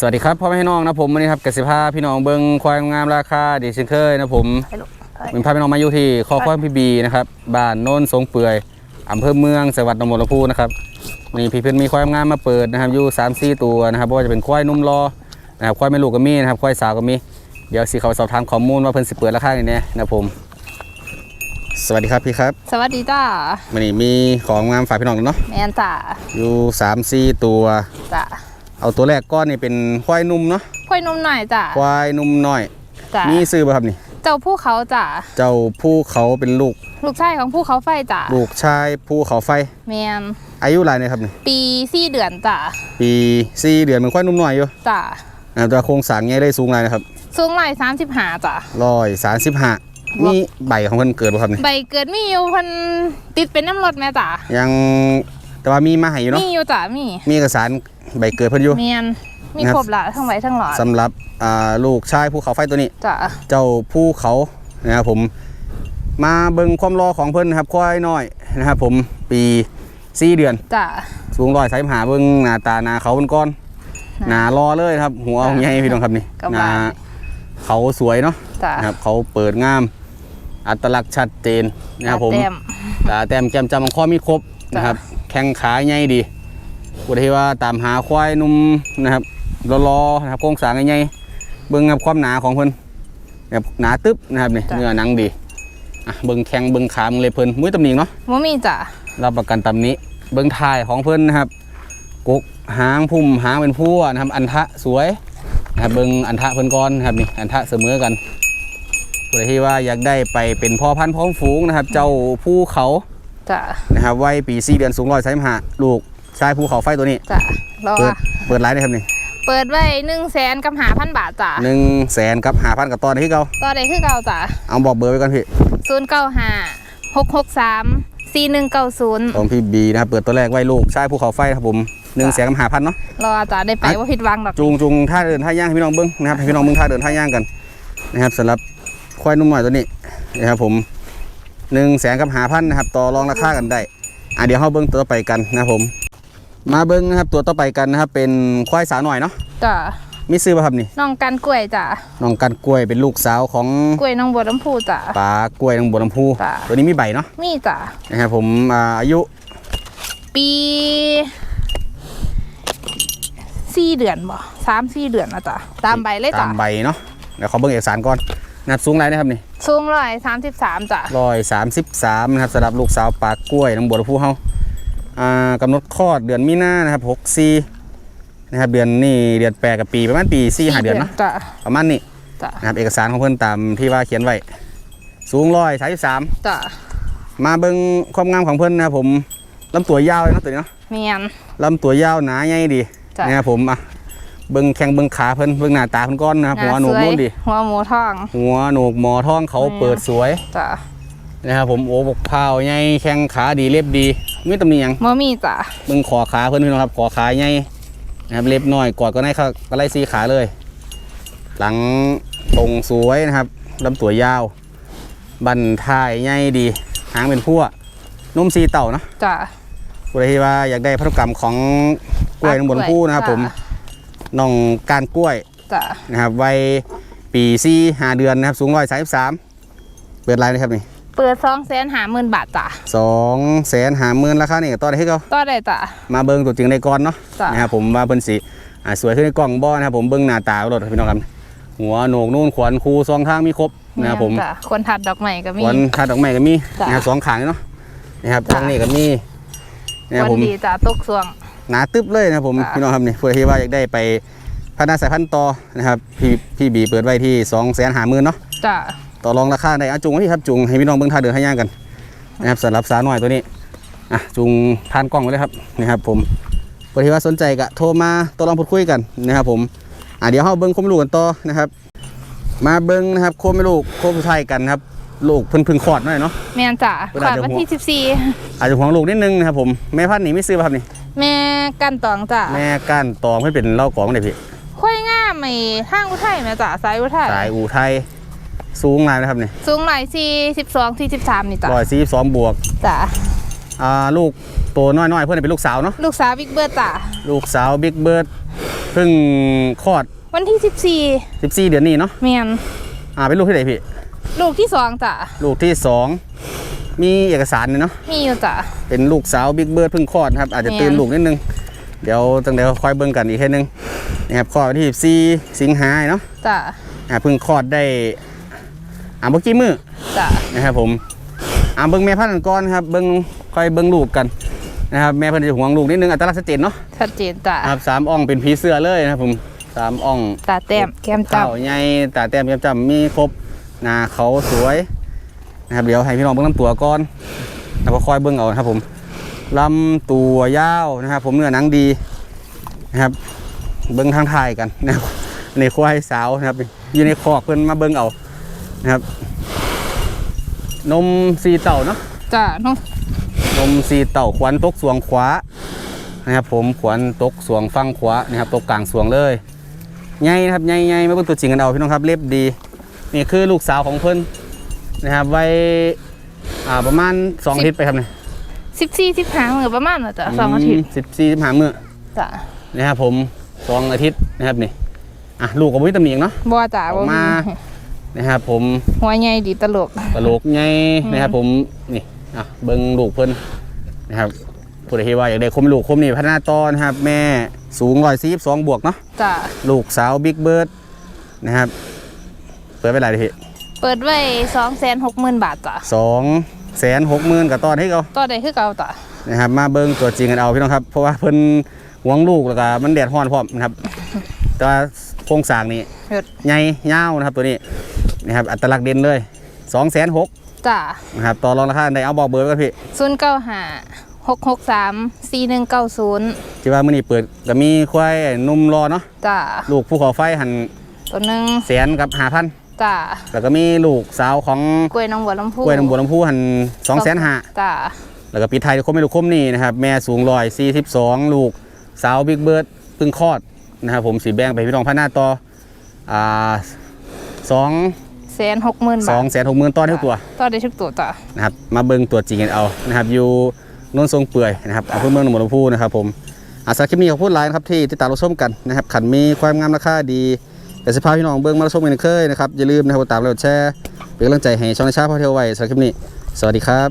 สวัสดีครับพ่อแม่พี่น้องนะผมวันนี้ครับกสิภาพี่น้องเบิงควายงามราคาดีเช่นเคยนะผมไปลูกไปเป็นพาพี่น้องมาอยู่ที่คอควายพี่บีนะครับบ้านโน้นสงเปื่อยอำเภอเมืองจังหวัดหนองบัวลำพูนะครับวันนี้พี่เพื่อนมีควายงามมาเปิดนะครับอยู่3ามสี่ตัวนะครับเพราะว่าจะเป็นควายนุ่มรอนะครับควายแม่ลูกก็มีนะครับควายสาวก็มีเดี๋ยวสิเขาสอบถามข้อมูลว่าเพิ่นสิเปิดราคาอย่างนี้นะผมสวัสดีครับพี่ครับ สวัสดีจ้าวันนี้มีของงามฝากพี่น้องเนาะแมนจ้าอยู่3ามสี่ตัวจ้า เอาตัวแรกก้อนนี่เป็นควายนุ่มเนาะค่อยนุ่มหน่อยจ้าควายนุ่มน้อยจ้ามีซื้อป่ะครับนี่ เจ้าผู้เขาจ้าเจ้าผู้เขาเป็นลูก ลูกชายของผู้เขาไฟจ้าลูกชายผู้เขาไฟแมนอายุหลายเนี่ยครับนี่ปีสี่เดือนจ้าปีสี่เดือนเหมือนควายนุ่มน้อยอยู่จ้านะครับตัวโครงสร้างไงได้สูงหลายนะครับสูงหน่อยสามสิบห้าจ้าร้อยสามสิบห้ามีใบของเพิ่นเกิดป่ะครับนี่ใบเกิดมีอยู่เพันติดเป็นน้ำรถแม่จ้ายัง แต่ว่ามีมาให้อยู่เนาะมีอยู่จ้ามีมีเอกสารใบเกิดเพิ่นอยู่แมนมีนะครับครบละทั้งใบทั้งหลอดสำหรับอ่าลูกชายภูเขาไฟตัวนี้จ้าเจ้าภูเขานะครับผมมาเบิ่งความรอของเพิ่นนะครับควายน้อยนะครับผมปีสี่เดือนจ้าสูงร้อยสายหาเบิ่งหน้าตาหน้าเขาเป็นก้อนหนารอเลยครับ หัวจ้ะใหญ่พี่น้องครับนี่กระบะหนาเขาสวยเนาะจ้านะครับเขาเปิดงาม อัตลักษณ์ชัดเจนนะครับผมแต้มตาแต้มแก้มจำมังข้อมีครบจ้ะนะครับ แข้งขาใหญ่ดีกูได้ว่าตามหาควายหนุ่มนะครับรอๆนะครับโครงสร้างใหญ่ๆเบิ่งครับความหนาของเพิ่นแบบหนาตึ๊บนะครับนี่เนื้อหนังดีอะเบิ่งแข้งเบิ่งขาเบิ่งเลยเพิ่นมุ้ยตำหนิเนาะบ่มีจ้ารับประกันตำนี้ เบิ้งทายของเพิ่นนะครับกกหางพุ่มหางเป็นพั่วนะครับอันทะสวยนะครับเบิ้งอันทะเพิ่นก้อนนะครับนี่อันทะเสมอกันผู้ใดที่ว่าอยากได้ไปเป็นพ่อพันธุ์พร้อมฝูงนะครับ เจ้าภูเขา จ้านะครับวัยปีสี่เดือนสูงร้อยสามห้าลูกชายภูเขาไฟตัวนี้ จ้ารอเปิดว่าเปิดไลน์ได้ครับนี่เปิดไว้หนึ่งแสนกับหาพันบาทจ้าหนึ่งแสนกับหาพันกับตอนที่เขาต่อได้คือเก่าจ้าเอาบอกเบอร์ไว้ก่อนพี่ศูนย์เก้าห้าหกหกสามสี่หนึ่งเก้าศูนย์ของพี่บีนะครับเปิดตัวแรกไว้ลูกชายภูเขาไฟครับผมหนึ่งแสนกับหาพันเนาะรอจ้าได้ไปอะว่าผิดหวังดอกจูงจูงท่าเดินท่าย่างให้พี่น้องเบิ้งนะครับให้พี่น้องเบิ้งท่าเดินท่าย่างกันนะครับสำหรับควายนุ่มหน่อยตัวนี้นะครับผม หนึ่งแสนกับหาพันนะครับต่อรองราคากันได้อะเดี๋ยวเราเบิ้งตัวต่อไปกันนะครับผม มาเบิ้งนะครับตัวต่อไปกันนะครับเป็นควายสาวหน่อยเนาะจ้ามีซื้อป่ะครับนี่น้องกันกล้วยจ้าน้องกันกล้วยเป็นลูกสาวของกล้วยน้องบัวลำพูจ้าปลากล้วยนางบัวลำพูจ้ะ ตัวนี้มีใบเนาะมีจ้านะครับผมอ่าอายุปีสี่เดือนบ่สามสี่เดือนนะจ้าตามใบเลยตาจ้ามใบเนาะเดี๋ยวขอเบิ้งเอกสารก่อนนะครับสูงไรนะครับนี่ สูงร้อยสามสิบสามจ้าร้อยสามสิบสามนะครับสำหรับลูกสาวปลากล้วยน้องบัวลำพูเฮาอ่ากำหนดคลอดเดือนมีนานะครับหกสี่นะครับเดือนนี่เดือนแปดกับปีประมาณปีสี่ห้าเดือนเนาะจ้าประมาณนี้จ้านะครับเอกสารของเพิ่นตามที่ว่าเขียนไว้ สูงร้อยสามสิบสามจ้ามาเบิ่งความงามของเพิ่นนะครับผมลำตัวยาวเลยเนาะตัวนี้เนาะเมียนลำตัวยาวหนาใหญ่ดีจ้ะนะครับผมอะ เบิ่งแข้งเบิ่งขาเพิ่นเบิ่งหน้าตาเพิ่นก้อนนะครับหัวโหนกสวยนุ่นดีหัวหมูทอง หัวโหนกหมอท้องเขาอืมเปิดสวยจ้านะครับผมโอ้บกพร้าวใหญ่แข้งขาดีเล็บดีไม่ตำหนิหยังบ่มีจ้ามึงขอขาเพื่อนพี่น้องครับขอขาใหญ่นะครับเล็บน้อยกอดก็ได้ค่ะก็ไล่ซีขาเลย หลังตรงสวยนะครับลำตัวยาว บันท้ายใหญ่ดีหางเป็นพั่วนุ่มซีเต่าเนาะจ้าผู้ใดที่ว่าอยากได้พันธุกรรมของกล้วยนางบนผู้นะครับผม น้องการกล้วยจ้านะครับวัยปีซี่ห้าเดือนนะครับ สูงร้อยสามสิบสามเปิดไลน์นะครับนี่เปิดสองแสนหาหมื่นบาทจ้าสองแสนหาหมื่นราคานี่ก็ต่อได้ให้เขาต่อได้จ้ามาเบิ้งตัวจริงในก่อนเนาะจ้ะนะครับผมว่าเพิ่นสีอ่าสวยขึ้นในกล้องบ่นะครับผมเบิ้งหน้าตารถพี่น้องครับหัวโหนกนู่นขวัญคูซองทางมีครบนะครับผมจ้าควรถัดดอกใหม่ก็มีขวัญคาดดอกไม้ก็มีจ้ะ นะครับสองขางเนาะนะครับจ้ะทางนี้ก็มีนะครับคผวรมดีจ้าตกสวง หนาตึ๊บเลยนะครับผมจ้ะพี่น้องครับนี่เพื่อที่ว่าอยากได้ไปพัฒนาสายพันธุ์ต่อนะครับพี่พี่บีเปิดไว้ที่2องแสนหาหมื่นเนาะจ้าต่อรองราคาได้อาจุงที่ครับจุงให้พี่น้องเบิ้งท่าเดินให้ย่างกันนะครับสำหรับสาวน้อยตัวนี้อะจุงทานกล้องไว้เลยครับนี่ครับผมเพื่อที่ว่าสนใจก็โทรมาต่อรองพูดคุยกันนะครับผมอะเดี๋ยวเราเบิ้งโคมลูกกันต่อนะครับ มาเบิ้งนะครับโคมไม่ลูกโคมสุดท้ายกันครับลูกเพิ่นเพึ่งคลอดหน่อยเนาะแม่นจ้าเวขลาวดจะวันหัวที่สิบสี่อาจจะห่วงลูกนิดนึงนะครับผมแม่พันธุ์นี่ไม่ซื้อป่ะครับนี่ แม่กันตองจ้าแม่ก้านตองเพื่อเป็นเล่ากองเลยพี่ค่อยง่ามไอ้ทางอุทัยแม่จ้าสายอุทัยสายอูไทยสูงหลายนะครับนี่สูงหลายสี่สิบสองที่สิบสามนี่จ้าร้อยสี่สองบวกจ้าอ่าลูกตัวน้อยๆเพื่อนเป็นลูกสาวเนาะลูกสาวบิ๊กเบิร์ดจ้าลูกสาวบิ๊กเบิร์ดเพื่เพิ่งคลอด วันที่สิบสี่14 เดือนนี้เนาะเมียนอ่าเป็นลูกที่ไหนพี่ ลูกที่สองจ้ะลูกที่สอง มีเอกสารเนี่ยเนาะมีอยู่จ้ะเป็นลูกสาวบิ๊กเบิร์ดเพิ่งคลอดนะครับอาจจะแม่นตื่นลูกนิดนึง เดี๋ยวตั้งแต่คอยเบิ่งกันอีกแค่นึงนะครับคลอดวันที่ 14 สิงหาเนาะจ้ะอ่าเพิ่งคลอดได้อ่าเมื่อกี้มือจ้ะนะครับผมอ่าเบิ่งแม่พันธุ์ก่อนครับเบิ่งคอยเบิ่งลูกกันนะครับแม่เพิ่นจะห่วงลูกนิดนึงอัตลักษณ์ชัดเจนเนาะชัดเจนจ้ะครับสามอ่องเป็นผีเสื้อเลยนะครับผมสามอ่องตาแต้มแก้มเต้าจำใหญ่ตาแต้มแก้มจำมีครบหน้าเขาสวย นะครับเดี๋ยวให้พี่น้องเบิ่งลำตัวก่อนแล้วก็คอยเบิ่งเอานะครับผมลำตัวยาวนะครับ ผมเนื้อหนังดีนะครับ เบิ่งทางถ่ายกันนะครับในควายสาวนะครับอยู่ในคอกเพิ่นมาเบิ่งเอานะครับ นมสีเต่าเนาะจ้ะน้องนมสีเต่าขวัญตกสวงขวานะครับ ผมขวัญตกสวงฟังขวานะครับตกกลางสวงเลยใหญ่นะครับใหญ่ใหญ่ไม่เบิ่งตัวจริงกันเอาพี่น้องครับเล็บดีนี่คือลูกสาวของเพิ่น นะครับวัยอ่าประมาณ2อาทิตย์ไปครับเนี่ยสิบสี่สิบห้ามือประมาณน่ะจ้ะสองอาทิตย์สิบสี่สิบห้ามื้อจ้ะนะครับผมสองอาทิตย์นะครับนี่อะลูกกับวิตามินเนาะบัวจ้ะออกมานะครับผมหัวใหญ่ดีตลกกระโหลกใหญ่นะครับผมนี่อะเบิ่งลูกเพิ่นนะครับผู้ใดที่ว่าอยากได้คมลูกคมนี่พัฒนาต่อนะครับ แม่สูงร้อยสี่สองบวกเนาะจ้ะลูกสาวบิ๊กเบิร์ดนะครับเปิดไปหลายที เปิดไว้สองแสนหกหมื่นบาทจ้ะสองแสนหกหมื่นกับตอนให้เขาต่อได้คือเก่าจ้ะนะครับมาเบิ่งตัวจริงกันเอาพี่น้องครับ เพราะว่าเพิ่นหวงลูกแล้วก็มันแดดร้อนพร้อมนะครับแต่ว่าโครงสร้างนี่หยุดใหญ่ยาวนะครับตัวนี้นะครับอัตลักษณ์เด่นเลยสองแสนหกจ้ะนะครับต่อรองราคาได้เอาบอกเบอร์ไว้ก่อนพี่ศูนย์เก้าห้าหกหกสามสี่หนึ่งเก้าศูนย์ที่ว่ามื้อนี้เปิดก็มีควายหนุ่มรอเนาะจ้ะลูกภูเขาไฟหันตัวหนึ่งแสนกับห้าพัน จ้ะแล้วก็มีลูกสาวของกล้วยน้องบัวลำพูกล้วยน้ำบัวลำพูหันสองแสนห้าจ้ะแล้วก็ปีไทยคมไม่ลูกคมนี่นะครับแม่สูงร้อยสี่สิบสองลูกสาวบิ๊กเบิร์ดเพิ่งคลอดนะครับผมสีแบงไปพี่น้องพันหน้าต่ออ่าสองแสนหกหมื่นสบาองทแสนหกหมื่นต้นเท่าตัวต่อได้ทุกตัวจ้ะนะครับมาเบิ่งตัวจริงกันเอานะครับอยู่โนนทรงเปื่อยนะครับอำเภอเมืองหนองบัวลำพูนะครับผมอาสาคลิปนี้ขอบคุณหลายนะครับที่ติดตามรับชมกันนะครับขันมีความงามราคาดี แต่สภาพพี่น้องเบิ้งมารับชมกันเคยนะครับอย่าลืมนะครับกดตามแล้วแชร์เป็นกำลังใจให้ช่องในชาติพ่อเที่ยวไว้สำหรับคลิปนี้ สวัสดีครับ